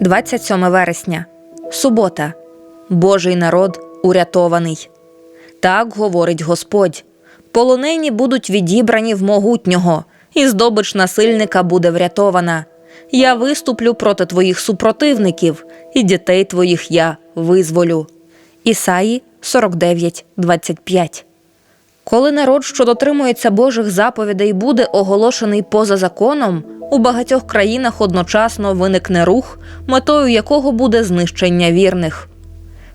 27 вересня. Субота. Божий народ урятований. Так говорить Господь. Полонені будуть відібрані в могутнього, і здобич насильника буде врятована. Я виступлю проти твоїх супротивників, і дітей твоїх я визволю. Ісаї 49, 25 коли народ, що дотримується Божих заповідей, буде оголошений поза законом, у багатьох країнах одночасно виникне рух, метою якого буде знищення вірних.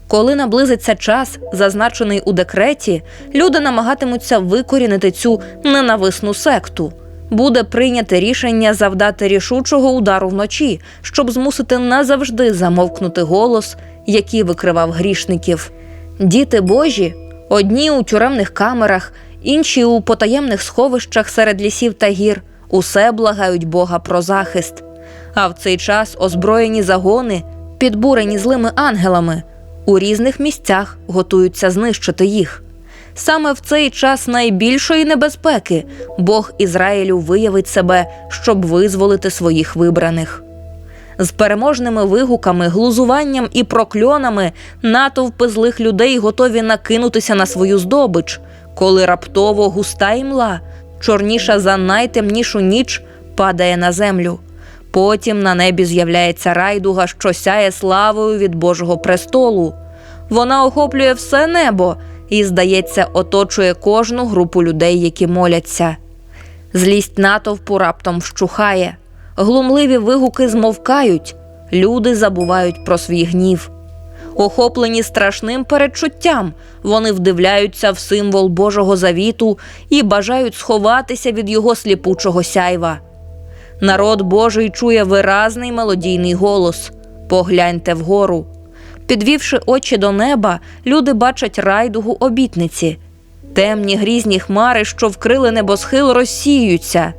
Коли наблизиться час, зазначений у декреті, люди намагатимуться викорінити цю ненависну секту. Буде прийняте рішення завдати рішучого удару вночі, щоб змусити назавжди замовкнути голос, який викривав грішників. Діти Божі Одні у тюремних камерах, інші у потаємних сховищах серед лісів та гір, усе благають Бога про захист. А в цей час озброєні загони, підбурені злими ангелами, у різних місцях готуються знищити їх. Саме в цей час найбільшої небезпеки Бог Ізраїлю виявить себе, щоб визволити своїх вибраних. З переможними вигуками, глузуванням і прокльонами натовпи злих людей готові накинутися на свою здобич, коли раптово густа імла, чорніша за найтемнішу ніч, падає на землю. Потім на небі з'являється райдуга, що сяє славою від Божого престолу. Вона охоплює все небо і, здається, оточує кожну групу людей, які моляться. Злість натовпу раптом вщухає глумливі вигуки змовкають, люди забувають про свій гнів. Охоплені страшним передчуттям, вони вдивляються в символ Божого завіту і бажають сховатися від його сліпучого сяйва. Народ Божий чує виразний мелодійний голос Погляньте вгору. Підвівши очі до неба, люди бачать райдугу обітниці. Темні грізні хмари, що вкрили небосхил, розсіюються,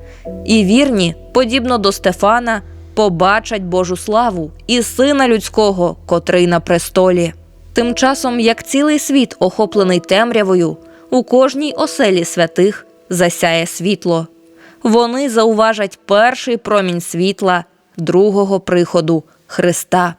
і вірні, подібно до Стефана, побачать Божу славу і сина людського, котрий на престолі. Тим часом, як цілий світ, охоплений темрявою, у кожній оселі святих засяє світло. Вони зауважать перший промінь світла другого приходу Христа.